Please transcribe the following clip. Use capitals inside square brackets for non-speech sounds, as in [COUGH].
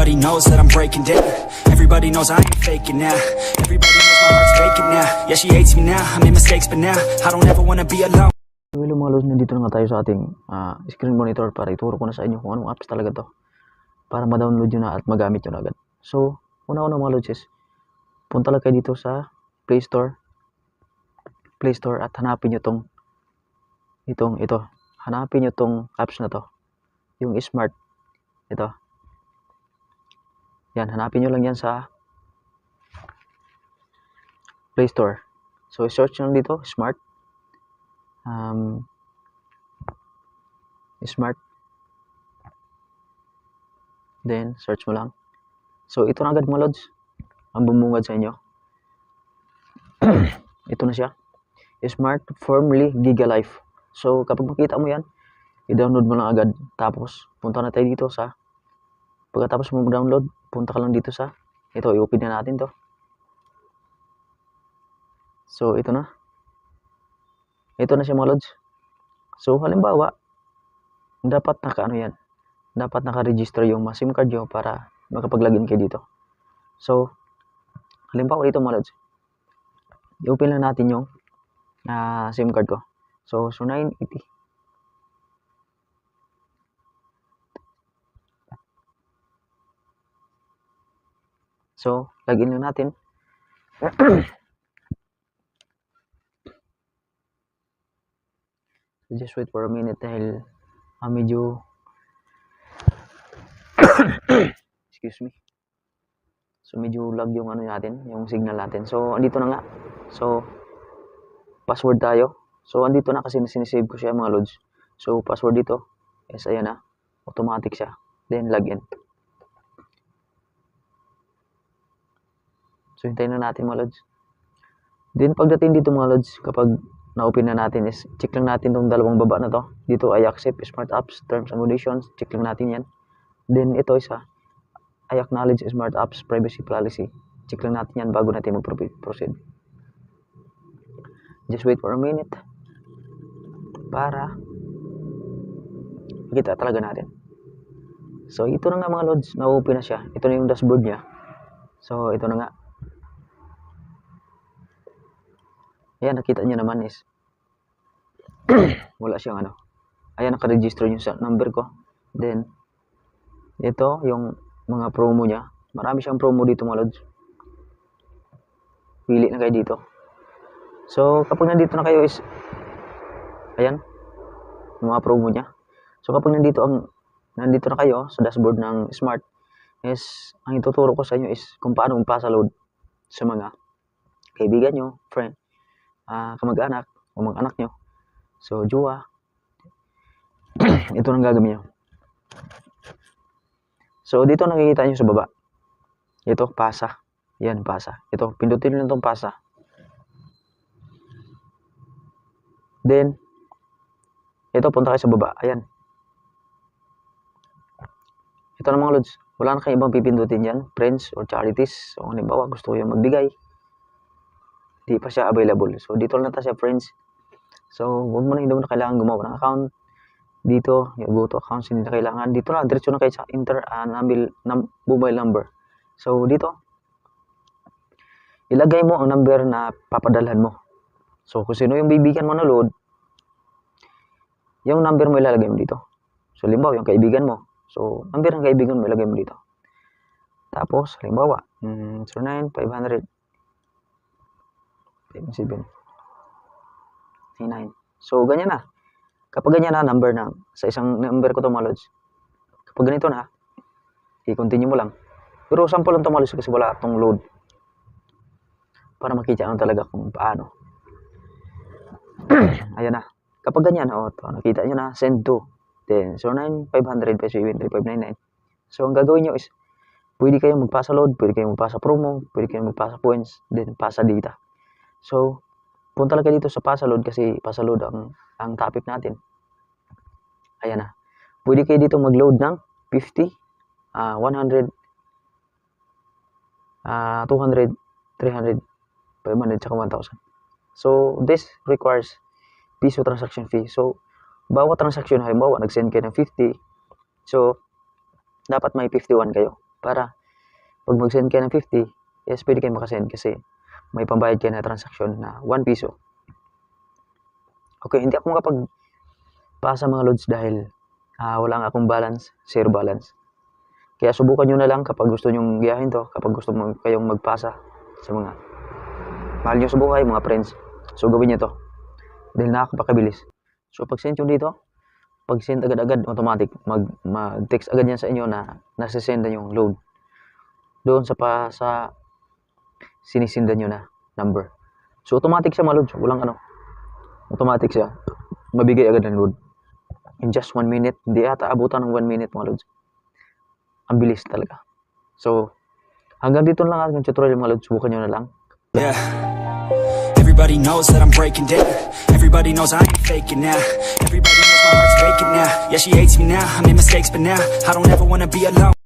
Everybody knows that I'm breaking down. Everybody knows I ain't faking now. Everybody knows my heart's vacant now. Yeah, she hates me now. I made mistakes, but now I don't ever wanna be alone. Hello mga lods, nandito na nga tayo sa ating ah, screen monitor para ituro ko na sa inyo kung anong apps talaga to para ma-download nyo na at magamit nyo na agad. So, una-una mga lods punta lang kayo dito sa Play Store, Play Store at hanapin nyo tong itong ito. Hanapin nyo tong apps na to. Yung Smart. Ito. Yan, hanapin nyo lang yan sa Play Store. So, search nyo dito, Smart. Um, Smart. Then, search mo lang. So, ito na agad mga lods. Ang bumungad sa inyo. [CLEARS THROAT] ito na siya. Smart Firmly Giga Life. So, kapag makita mo yan, i-download mo lang agad. Tapos, punta na tayo dito sa pagkatapos mo download, punta ka lang dito sa ito, i-open na natin to. So, ito na. Ito na siya mga lods. So, halimbawa, dapat naka ano yan, dapat naka-register yung mga SIM card nyo para makapag-login kayo dito. So, halimbawa dito mga lods, i-open lang natin yung ah, SIM card ko. So, so 980. So, login lang natin. [COUGHS] Just wait for a minute dahil ah, medyo [COUGHS] excuse me. So medyo lag yung ano natin, yung signal natin. So andito na nga. So password tayo. So andito na kasi sinisave ko siya mga loads. So password dito. Yes, ayan na. Automatic siya. Then login. So hintayin na natin mga loads. Then pagdating dito mga loads, kapag na-open na natin is check lang natin tong dalawang baba na to. Dito ay accept smart apps, terms and conditions. Check lang natin yan. Then ito isa, I acknowledge smart apps privacy policy. Check lang natin yan bago natin mag-proceed. Just wait for a minute para makita talaga natin. So ito na nga mga lods, na-open na siya. Ito na yung dashboard niya. So ito na nga. Ayan, nakita niyo naman is wala siyang ano. Ayan, nakaregister yung number ko. Then, ito, yung mga promo niya. Marami siyang promo dito mga lods. Pili na kayo dito. So, kapag nandito na kayo is, ayan, yung mga promo niya. So, kapag nandito ang, nandito na kayo sa dashboard ng Smart, is, ang ituturo ko sa inyo is kung paano magpasa load sa mga kaibigan nyo, friend, ah kamag-anak, o mga anak nyo. So, jowa. [CLEARS THROAT] ito nang gagawin nyo. So, dito nakikita nyo sa baba. Ito, pasa. Yan, pasa. Ito, pindutin nyo itong pasa. Then, ito, punta kayo sa baba. Ayan. Ito na mga lods. Wala na kayong ibang pipindutin yan. Friends or charities. So, halimbawa, gusto ko yung magbigay. Di pa siya available. So, dito lang na siya, friends. So, huwag mo na, hindi mo na kailangan gumawa ng account. Dito, yung go to accounts, hindi na kailangan. Dito na, diretso na kayo sa inter, uh, nabil, num, mobile number. So, dito, ilagay mo ang number na papadalhan mo. So, kung sino yung bibigyan mo na load, yung number mo ilalagay mo dito. So, limbawa, yung kaibigan mo. So, number ng kaibigan mo ilagay mo dito. Tapos, halimbawa, mm, 09, 500, 7, 9. So, ganyan na. Kapag ganyan na, number na, sa isang number ko to mga lods. Kapag ganito na, i-continue mo lang. Pero sample lang to mga lods kasi wala itong load. Para makita lang talaga kung paano. [CLEARS THROAT] Ayan na. Kapag ganyan, oh, to, nakita nyo na, send to. Then, 09, 500, 599. So, ang gagawin nyo is, pwede kayong magpasa load, pwede kayong magpasa promo, pwede kayong magpasa points, then pasa data. So, punta lang kayo dito sa pasa load kasi pasa load ang, ang topic natin. Ayan na. Pwede kayo dito mag-load ng 50, ah 100, ah 200, 300, 500, saka 1,000. So, this requires piso transaction fee. So, bawat transaction, halimbawa, nag-send kayo ng 50. So, dapat may 51 kayo. Para pag mag-send kayo ng 50, yes, pwede kayo makasend kasi may pambayad kayo na transaction na 1 piso. Okay, hindi ako makapag pasa mga loads dahil ah, wala nga akong balance, zero balance. Kaya subukan nyo na lang kapag gusto nyong giyahin to, kapag gusto mo kayong magpasa sa mga mahal nyo sa mga friends. So gawin nyo to. Dahil nakakapakabilis. So pag send nyo dito, pag send agad-agad, automatic, mag, mag-text agad yan sa inyo na nasisend na yung load. Doon sa pa, sa sinisindan nyo na number. So automatic siya mga loads, walang ano. Automatic siya. Mabigay agad ng load. In just one minute, hindi ata abutan ng one minute mga loads. Ang bilis talaga. So, hanggang dito lang aking tutorial mga loads. Subukan nyo na lang. Yeah. Everybody knows that I'm breaking down. Everybody knows I ain't faking now. Everybody knows my heart's faking now. Yeah, she hates me now. I made mistakes, but now I don't ever wanna be alone.